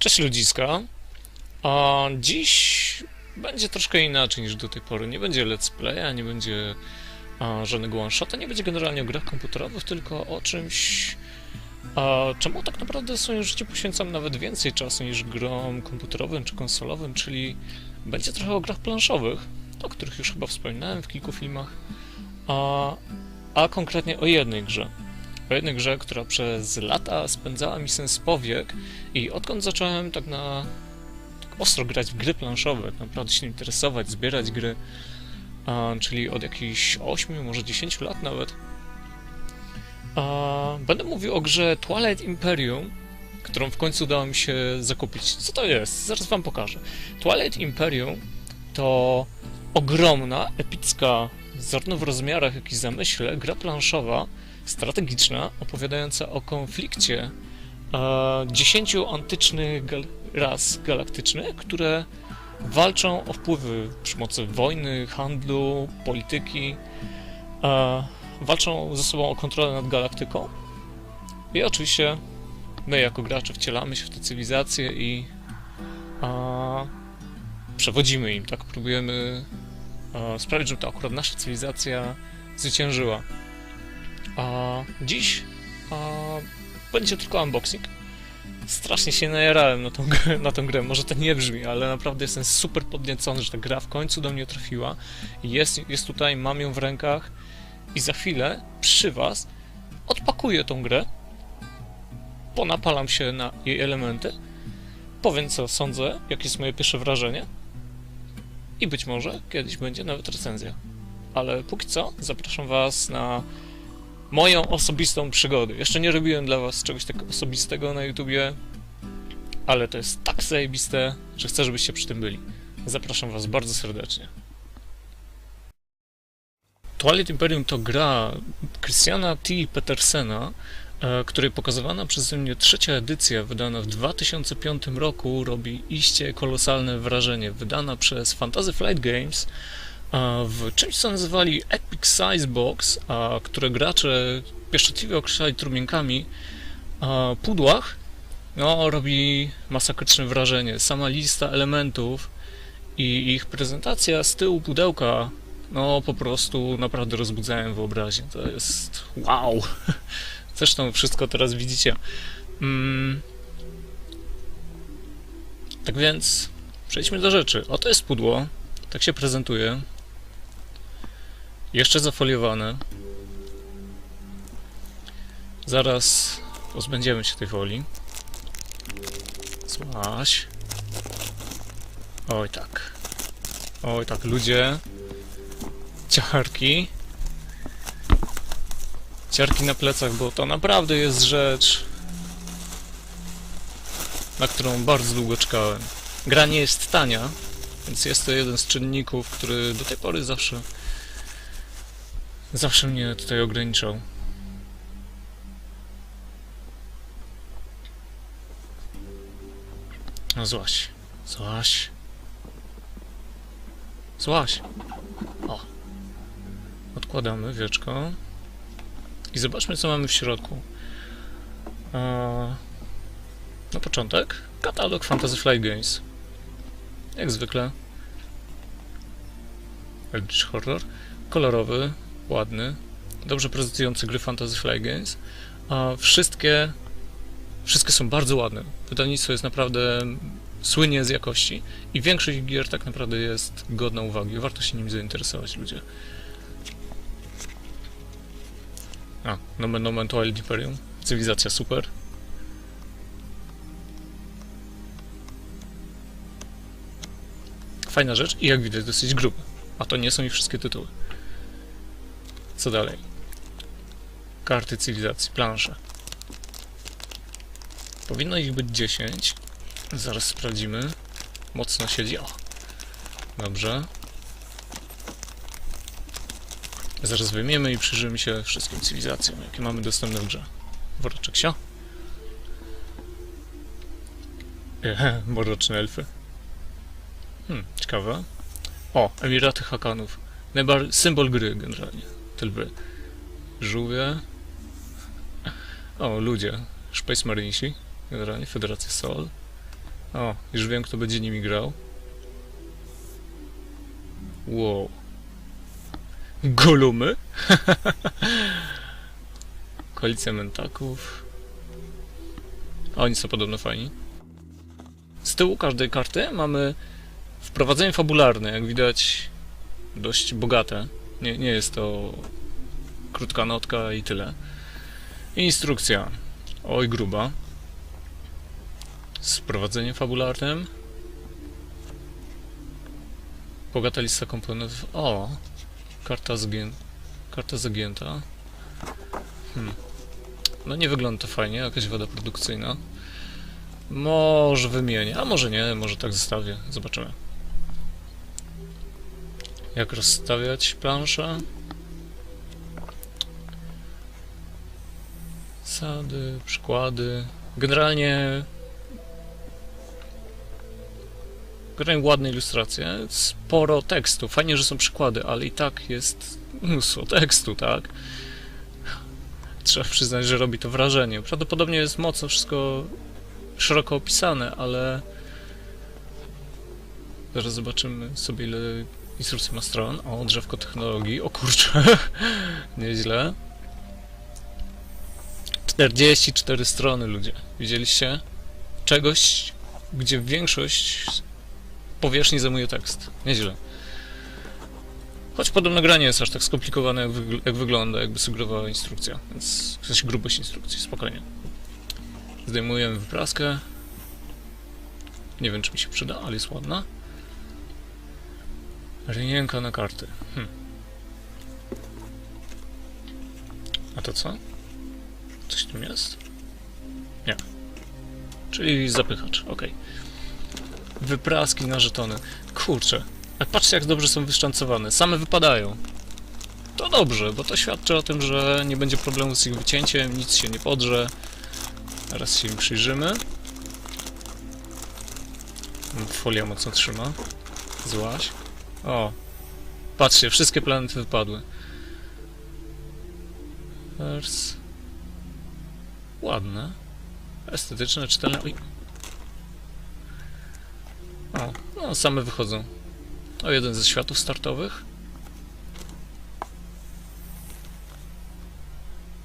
Cześć ludziska. A dziś będzie troszkę inaczej niż do tej pory. Nie będzie let's playa, nie będzie a, żadnego one shota, nie będzie generalnie o grach komputerowych, tylko o czymś, a, czemu tak naprawdę w swoim życiu poświęcam nawet więcej czasu niż grom komputerowym czy konsolowym, czyli będzie trochę o grach planszowych, o których już chyba wspominałem w kilku filmach, a, a konkretnie o jednej grze. O grze, która przez lata spędzała mi sens powiek i odkąd zacząłem tak na tak ostro grać w gry planszowe, naprawdę się interesować, zbierać gry, a, czyli od jakichś 8, może 10 lat nawet, a, będę mówił o grze Twilight Imperium, którą w końcu udało mi się zakupić. Co to jest? Zaraz wam pokażę. Twilight Imperium to ogromna, epicka, zarówno w rozmiarach, jak i zamyśle, gra planszowa, strategiczna, opowiadająca o konflikcie e, dziesięciu antycznych gal ras galaktycznych, które walczą o wpływy przy pomocy wojny, handlu, polityki, e, walczą ze sobą o kontrolę nad galaktyką. I oczywiście my jako gracze wcielamy się w te cywilizacje i przewodzimy im, tak? Próbujemy sprawić, żeby to akurat nasza cywilizacja zwyciężyła. A dziś będzie tylko unboxing. Strasznie się najarałem na tą, grę, na tą grę. Może to nie brzmi, ale naprawdę jestem super podniecony, że ta gra w końcu do mnie trafiła. Jest, jest tutaj, mam ją w rękach i za chwilę przy Was odpakuję tą grę. Ponapalam się na jej elementy. Powiem co sądzę, jakie jest moje pierwsze wrażenie. I być może kiedyś będzie nawet recenzja. Ale póki co zapraszam Was na moją osobistą przygodę. Jeszcze nie robiłem dla was czegoś tak osobistego na YouTubie, ale to jest tak zajebiste, że chcę, żebyście przy tym byli. Zapraszam was bardzo serdecznie. Twilight Imperium to gra Christiana T. Petersena, e, której pokazywana przeze mnie trzecia edycja, wydana w 2005 roku, robi iście kolosalne wrażenie. Wydana przez Fantasy Flight Games, w czymś, co nazywali Epic Size Box, które gracze pieszczotliwie określali trumienkami, pudłach, no, robi masakryczne wrażenie. Sama lista elementów i ich prezentacja z tyłu pudełka, no, po prostu naprawdę rozbudzają wyobraźnię. To jest wow! Zresztą wszystko teraz widzicie. Mm. Tak więc, przejdźmy do rzeczy. Oto jest pudło. Tak się prezentuje. Jeszcze zafoliowane. Zaraz pozbędziemy się tej folii. Złaś. Oj tak. Oj tak, ludzie. Ciarki. Ciarki na plecach, bo to naprawdę jest rzecz, na którą bardzo długo czekałem. Gra nie jest tania, więc jest to jeden z czynników, który do tej pory zawsze zawsze mnie tutaj ograniczał. No złaś. Złaś. Złaś. O. Odkładamy wieczko. I zobaczmy, co mamy w środku. Eee, na początek katalog Fantasy Flight Games. Jak zwykle. Eldritch Horror. Kolorowy, ładny, dobrze prezentujący gry Fantasy Flight Games. A wszystkie, wszystkie są bardzo ładne. Wydawnictwo jest naprawdę słynie z jakości i większość gier tak naprawdę jest godna uwagi. Warto się nim zainteresować, ludzie. A, Nomen Nomen Twilight Imperium. Cywilizacja super. Fajna rzecz i jak widać dosyć gruby. A to nie są ich wszystkie tytuły. Co dalej? Karty cywilizacji, plansze. Powinno ich być 10. Zaraz sprawdzimy. Mocno siedzi. O! Dobrze. Zaraz wyjmiemy i przyjrzymy się wszystkim cywilizacjom, jakie mamy dostępne w grze. Woreczek sio. Ehe, elfy. Hmm, ciekawe. O, Emiraty Hakanów. Najbar symbol gry generalnie. Tylby. Żółwie. O, ludzie. Space Marinesi. Generalnie Federacja Sol. O, już wiem, kto będzie nimi grał. Wow. Golumy? Koalicja mentaków. Oni są podobno fajni. Z tyłu każdej karty mamy wprowadzenie fabularne, jak widać dość bogate. Nie, nie jest to krótka notka i tyle. Instrukcja. Oj, gruba. Z wprowadzeniem fabularnym. Bogata lista komponentów. O! Karta, zgię... karta zagięta. Hmm. No nie wygląda to fajnie, jakaś wada produkcyjna. Może wymienię, a może nie, może tak zostawię. Zobaczymy. Jak rozstawiać planszę? Zasady, przykłady. Generalnie. Generalnie ładne ilustracje. Sporo tekstu. Fajnie, że są przykłady, ale i tak jest mnóstwo tekstu, tak? Trzeba przyznać, że robi to wrażenie. Prawdopodobnie jest mocno wszystko szeroko opisane, ale. Zaraz zobaczymy sobie, ile instrukcji ma stron. O, drzewko technologii. O kurczę, nieźle. 44 strony, ludzie. Widzieliście? Czegoś, gdzie większość powierzchni zajmuje tekst. Nieźle. Choć podobno granie jest aż tak skomplikowane, jak, wygl- jak wygląda, jakby sugerowała instrukcja. Więc w sensie grubość instrukcji, spokojnie. Zdejmujemy wypraskę. Nie wiem, czy mi się przyda, ale jest ładna. Rynienka na karty. Hm. A to co? Coś tu jest? Nie. Czyli zapychacz, ok. Wypraski na żetony. Kurczę. A patrzcie jak dobrze są wyszczancowane. Same wypadają. To dobrze, bo to świadczy o tym, że nie będzie problemu z ich wycięciem, nic się nie podrze. Teraz się im przyjrzymy. Folia mocno trzyma. Złaś. O. Patrzcie, wszystkie planety wypadły. Vers. Ładne. Estetyczne, czytelne. O, no same wychodzą. O, jeden ze światów startowych.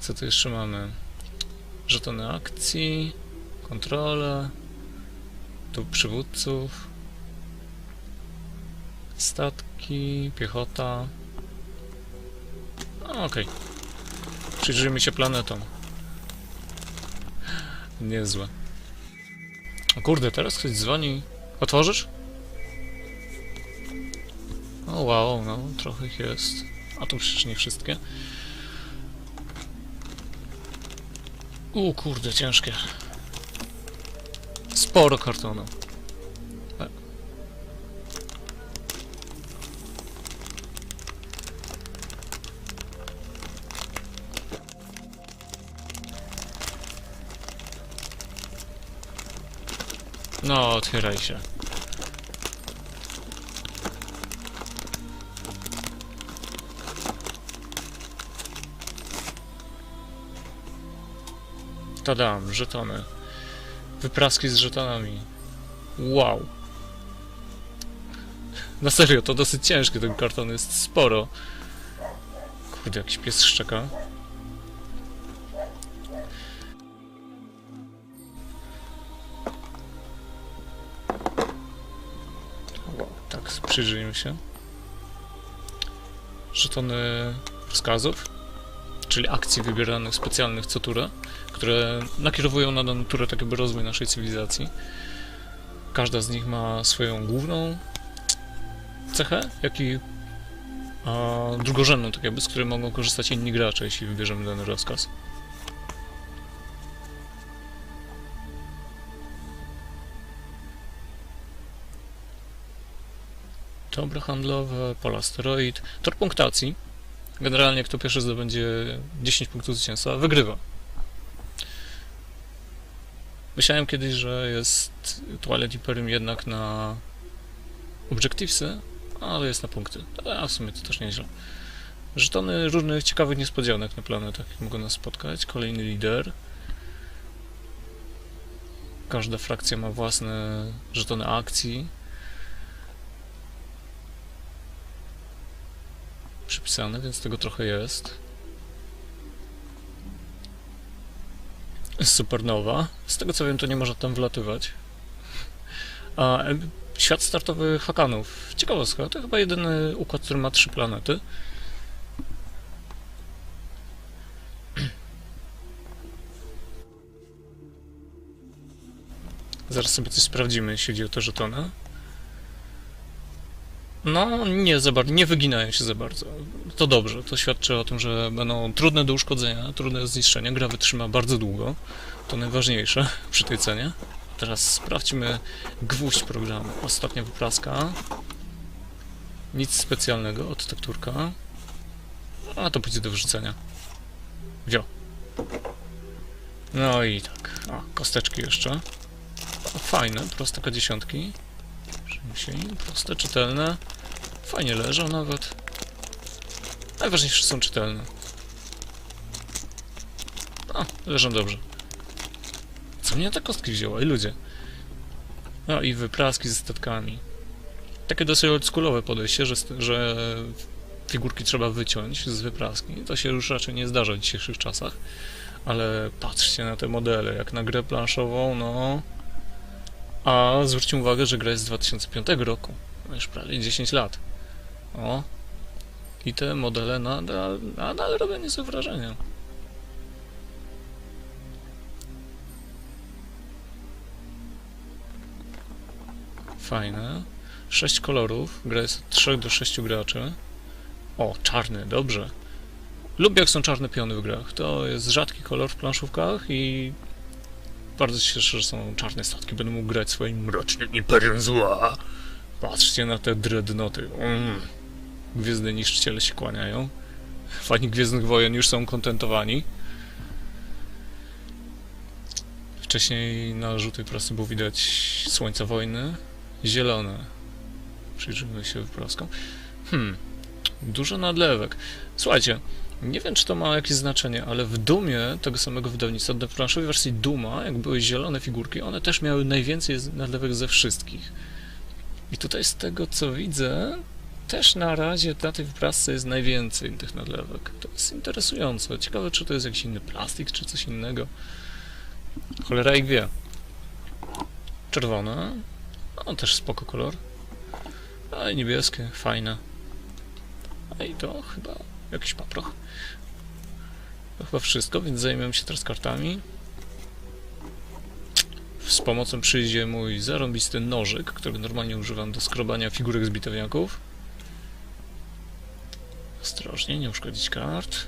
Co tu jeszcze mamy? Żetony akcji, kontrole, tu przywódców, statki, piechota. Okej. Przyjrzyjmy się planetom. Niezłe. O kurde, teraz ktoś dzwoni. Otworzysz? O wow, no trochę ich jest. A tu przecież nie wszystkie. U kurde, ciężkie. Sporo kartonu. No, otwieraj się. Tadam, żetony. Wypraski z żetonami. Wow. Na serio, to dosyć ciężkie, ten karton jest sporo. Kurde, jakiś pies szczeka. Przyjrzyjmy się. Żetony rozkazów, czyli akcji wybieranych specjalnych co turę które nakierowują na daną turę tak jakby rozwój naszej cywilizacji. Każda z nich ma swoją główną cechę, jak i a, drugorzędną, tak jakby, z której mogą korzystać inni gracze, jeśli wybierzemy dany rozkaz. Dobra handlowe, pola asteroid, tor punktacji. Generalnie kto pierwszy zdobędzie 10 punktów zwycięstwa, wygrywa. Myślałem kiedyś, że jest Twilight Imperium jednak na Objectivesy, ale jest na punkty. A w sumie to też nieźle. Żetony różnych ciekawych niespodzianek na planetach mogą nas spotkać. Kolejny lider. Każda frakcja ma własne żetony akcji. Przypisane, więc tego trochę jest. Supernowa. Z tego co wiem, to nie można tam wlatywać. A e, świat startowy Hakanów. Ciekawostka, to chyba jedyny układ, który ma trzy planety. Zaraz sobie coś sprawdzimy, jeśli chodzi o te żetony. No, nie za bardzo, nie wyginają się za bardzo. To dobrze, to świadczy o tym, że będą trudne do uszkodzenia, trudne do zniszczenia. Gra wytrzyma bardzo długo. To najważniejsze przy tej cenie. Teraz sprawdźmy gwóźdź programu. Ostatnia wypraska. Nic specjalnego od tekturka. A to pójdzie do wyrzucenia. Wio. No i tak. A, kosteczki jeszcze. Fajne, proste K10. Przemyśleń, proste, czytelne. Fajnie leżą nawet. Najważniejsze są czytelne. A, leżą dobrze. Co mnie te kostki wzięła? I ludzie. No i wypraski ze statkami. Takie dosyć oldschoolowe podejście, że, że figurki trzeba wyciąć z wypraski. To się już raczej nie zdarza w dzisiejszych czasach. Ale patrzcie na te modele, jak na grę planszową, no... A zwróćcie uwagę, że gra jest z 2005 roku. Już prawie 10 lat. O. I te modele nadal, nadal robią niezłe wrażenie. Fajne. 6 kolorów. Gra jest od 3 do 6 graczy. O, czarny, dobrze. Lubię jak są czarne piony w grach. To jest rzadki kolor w planszówkach i bardzo się cieszę, że są czarne statki. Będę mógł grać swoim mrocznym imperium zła. Patrzcie na te dreadnoty. Mm. Gwiezdne niszczyciele się kłaniają. Fani Gwiezdnych Wojen już są kontentowani. Wcześniej na żółtej prasy było widać Słońce Wojny. Zielone. Przyjrzymy się wyproskom. Hmm. Dużo nadlewek. Słuchajcie, nie wiem, czy to ma jakieś znaczenie, ale w Dumie tego samego wydawnictwa, w planszowej wersji Duma, jak były zielone figurki, one też miały najwięcej nadlewek ze wszystkich. I tutaj z tego, co widzę, też na razie na tej wyprasce jest najwięcej tych nadlewek. To jest interesujące. Ciekawe, czy to jest jakiś inny plastik, czy coś innego. Cholera ich wie. Czerwone. No, też spoko kolor. A i niebieskie, fajne. A i to chyba jakiś paproch. To chyba wszystko, więc zajmiemy się teraz kartami. Z pomocą przyjdzie mój zarąbisty nożyk, który normalnie używam do skrobania figurek z bitewniaków. Ostrożnie, nie uszkodzić kart.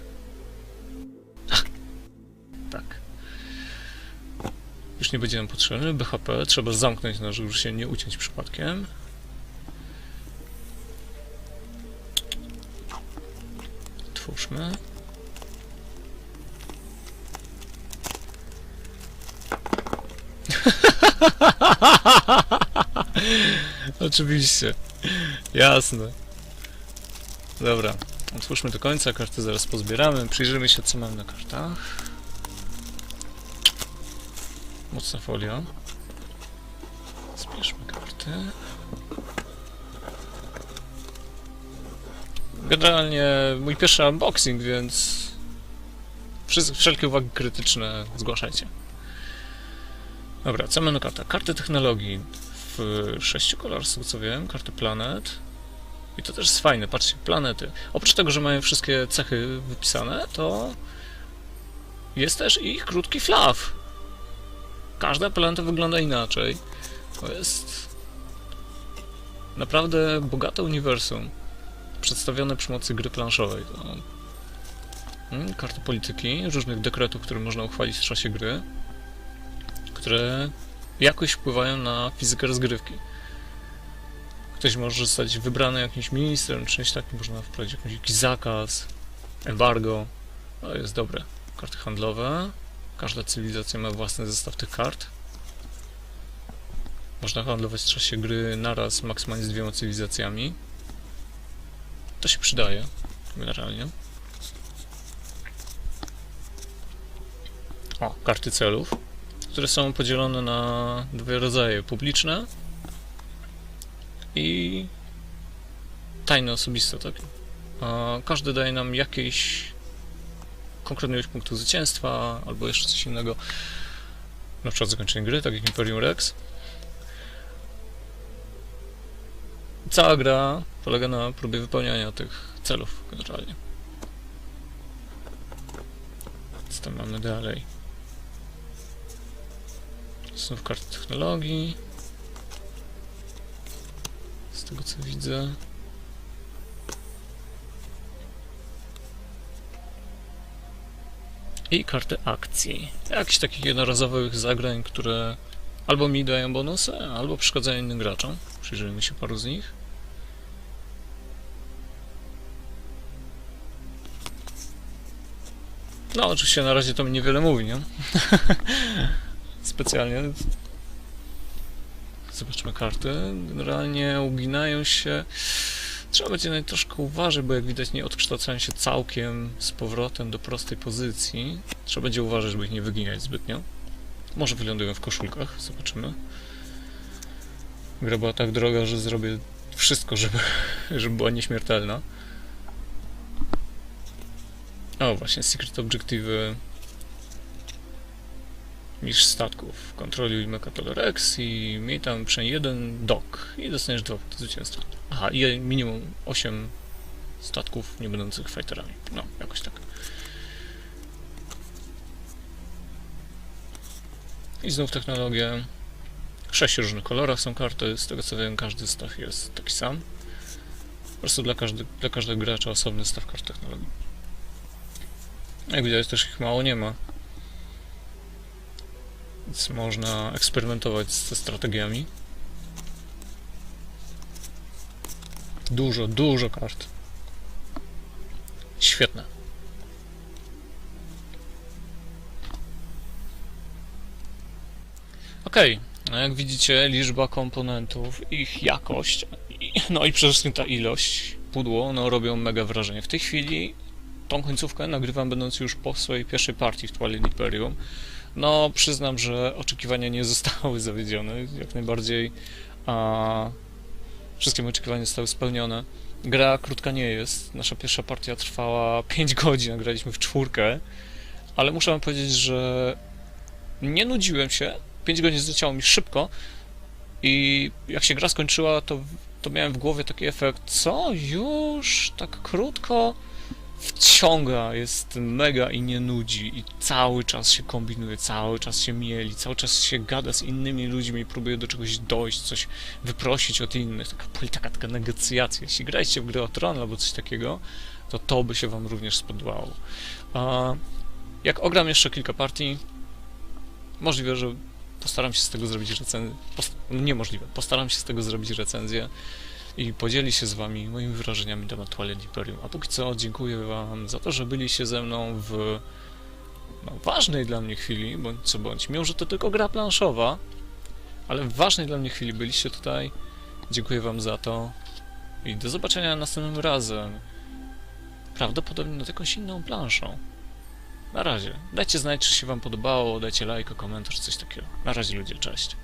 Ach, tak. Już nie będzie nam potrzebny. BHP trzeba zamknąć nożyk, żeby się nie uciąć przypadkiem. Otwórzmy. Oczywiście. Jasne. Dobra. Otwórzmy do końca, karty zaraz pozbieramy. Przyjrzymy się, co mam na kartach. Mocna folia. Zbierzmy karty. Generalnie mój pierwszy unboxing, więc wszelkie uwagi krytyczne zgłaszajcie. Dobra, co mamy na kartach? Karty technologii w sześciu kolorach, z co wiem, karty planet. I to też jest fajne, patrzcie, planety. Oprócz tego, że mają wszystkie cechy wypisane, to jest też ich krótki flaw. Każda planeta wygląda inaczej. To jest naprawdę bogate uniwersum przedstawione przy mocy gry planszowej. To... Mm, Karty polityki, różnych dekretów, które można uchwalić w czasie gry, które jakoś wpływają na fizykę rozgrywki. Ktoś może zostać wybrany jakimś ministrem, czymś takim, można wprowadzić jakiś, jakiś zakaz, embargo. To jest dobre. Karty handlowe. Każda cywilizacja ma własny zestaw tych kart. Można handlować w czasie gry naraz maksymalnie z dwiema cywilizacjami. To się przydaje, generalnie. O, karty celów. które są podzielone na dwa rodzaje: publiczne i tajne, osobiste, tak? A każdy daje nam jakieś konkretną ilość punktów zwycięstwa, albo jeszcze coś innego. Na przykład zakończenie gry, tak jak Imperium Rex. Cała gra polega na próbie wypełniania tych celów generalnie. Co tam mamy dalej? Znów karty technologii. Z tego co widzę. I karty akcji. Jakichś takich jednorazowych zagrań, które albo mi dają bonusy, albo przeszkadzają innym graczom. Przyjrzyjmy się paru z nich. No, oczywiście na razie to mi niewiele mówi, nie? Specjalnie. Zobaczmy karty. Generalnie uginają się. Trzeba będzie troszkę uważać, bo jak widać nie odkształcają się całkiem z powrotem do prostej pozycji. Trzeba będzie uważać, żeby ich nie wyginać zbytnio. Może wylądują w koszulkach, zobaczymy. Gra była tak droga, że zrobię wszystko, żeby, żeby była nieśmiertelna. O, właśnie, secret obiektywy niż statków. Kontroluj Mechatol Rex i miej tam przynajmniej jeden dok i dostaniesz dwa punkty zwycięstwa. Aha, i minimum 8 statków nie będących fighterami. No, jakoś tak. I znów technologia. W sześciu różnych kolorach są karty, z tego co wiem każdy zestaw jest taki sam. Po prostu dla, każdy, dla każdego gracza osobny zestaw kart technologii. Jak widać też ich mało nie ma. Więc można eksperymentować ze strategiami. Dużo, dużo kart. Świetne. Okej, no jak widzicie, liczba komponentów, ich jakość, no i przede wszystkim ta ilość, pudło, no robią mega wrażenie. W tej chwili tą końcówkę nagrywam będąc już po swojej pierwszej partii w Twilight Imperium. No, przyznam, że oczekiwania nie zostały zawiedzione, jak najbardziej a, wszystkie moje oczekiwania zostały spełnione. Gra krótka nie jest, nasza pierwsza partia trwała 5 godzin, graliśmy w czwórkę, ale muszę wam powiedzieć, że nie nudziłem się, 5 godzin zleciało mi szybko i jak się gra skończyła, to, to miałem w głowie taki efekt, co, już, tak krótko? Wciąga, jest mega i nie nudzi i cały czas się kombinuje, cały czas się mieli, cały czas się gada z innymi ludźmi, próbuje do czegoś dojść, coś wyprosić od innych, taka polityka, taka negocjacja. Jeśli graliście w grę o tron albo coś takiego, to to by się wam również spodobało. Jak ogram jeszcze kilka partii, możliwe, że postaram się z tego zrobić recenzję, post- niemożliwe, postaram się z tego zrobić recenzję i podzieli się z wami moimi wrażeniami na temat Twilight Imperium. A póki co dziękuję wam za to, że byliście ze mną w no, ważnej dla mnie chwili, bądź co bądź. Mimo, że to tylko gra planszowa, ale w ważnej dla mnie chwili byliście tutaj. Dziękuję wam za to i do zobaczenia następnym razem. Prawdopodobnie nad jakąś inną planszą. Na razie. Dajcie znać, czy się wam podobało, dajcie lajka, komentarz, coś takiego. Na razie ludzie, cześć.